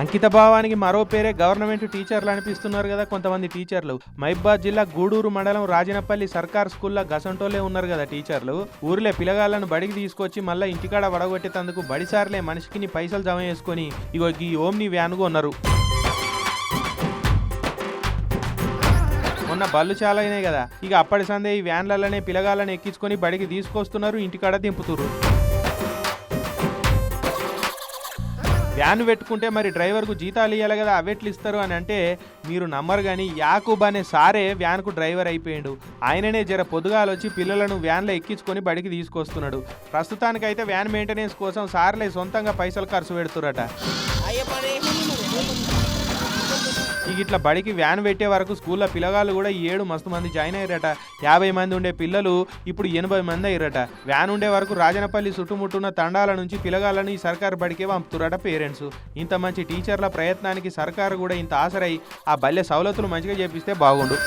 అంకిత భావానికి మరో పేరే గవర్నమెంట్ టీచర్లు అనిపిస్తున్నారు కదా కొంతమంది టీచర్లు. మహిబాద్ జిల్లా గూడూరు మండలం రాజనపల్లి సర్కార్ స్కూల్లో గసంటోలే ఉన్నారు కదా టీచర్లు. ఊర్లే పిల్లగాళ్ళను బడికి తీసుకొచ్చి మళ్ళీ ఇంటికాడ వడగొట్టేటందుకు బడిసార్లే మనిషికి పైసలు జమ చేసుకొని ఇగో ఈ ఓమ్ని వ్యాన్గా ఉన్నారు. మొన్న బళ్ళు చాలా అయినాయి కదా. ఇక అప్పటి సందే ఈ వ్యాన్లలోనే పిల్లగాళ్ళని ఎక్కించుకొని బడికి తీసుకొస్తున్నారు ఇంటికాడ దింపుతున్నారు వ్యాన్ పెట్టుకుంటే మరి డ్రైవర్కు జీతాలు ఇవ్వాలి కదా అవెట్లు ఇస్తారు అని అంటే మీరు నమ్మరు కానీ యాకూబ్ అనే సారే వ్యాన్కు డ్రైవర్ అయిపోయాడు. ఆయననే జర పొద్దుగాలు వచ్చి పిల్లలను వ్యాన్లో ఎక్కించుకొని బడికి తీసుకొస్తున్నాడు. ప్రస్తుతానికైతే వ్యాన్ మెయింటెనెన్స్ కోసం సార్లే సొంతంగా పైసలు ఖర్చు పెడుతురట. ఇట్లా బడికి వ్యాన్ పెట్టే వరకు స్కూల్లో పిల్లగాళ్ళు కూడా ఈ ఏడు మస్తు మంది జాయిన్ అయ్యారట. యాభై మంది ఉండే పిల్లలు ఇప్పుడు ఎనభై మంది అయ్యారట. వ్యాన్ ఉండే వరకు రాజనపల్లి చుట్టుముట్టున్న తండాల నుంచి పిల్లగాళ్ళని ఈ సర్కారు బడికే పంపుతురట పేరెంట్స్. ఇంత మంచి టీచర్ల ప్రయత్నానికి సర్కారు కూడా ఇంత ఆసరై ఆ బల్లె సవలతులు మంచిగా చేపిస్తే బాగుండు.